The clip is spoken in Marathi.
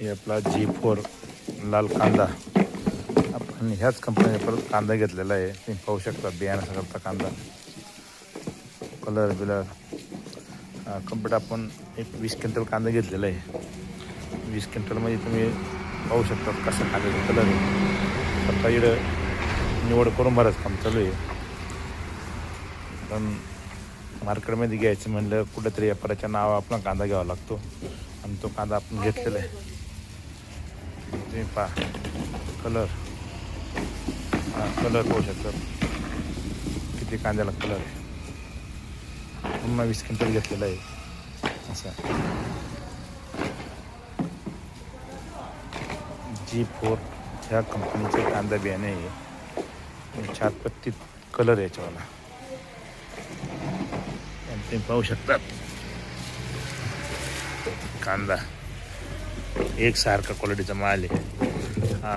हे आपला जी फोर लाल कांदा. आपण ह्याच कंपनीने परत कांदा घेतलेला आहे. तुम्ही पाहू शकता बियाण्यासारखा कांदा. कलर बिलर. कंप्लीट आपण एक वीस क्विंटल कांदा घेतलेला आहे. वीस क्विंटलमध्ये तुम्ही पाहू शकता कसा कांद्याचा कलर आहे. आता इकडं निवड करून बरंच काम चालू आहे. पण मार्केटमध्ये घ्यायचं म्हणलं कुठेतरी व्यापाराच्या नावा आपला कांदा घ्यावा लागतो. आणि तो कांदा आपण घेतलेला आहे. तुम्ही पहा. कलर हा कलर पाहू शकता. किती कांद्याला कलर आहे. पुन्हा वीस क्विंटल घेतलेला आहे. असं. जी फोर ह्या कंपनीचे कांदा बियाणे आहे छातपत्ती कलर याच्यावाला. आणि तुम्ही पाहू शकतात कांदा. एक सारखा क्वालिटीचा माल आहे.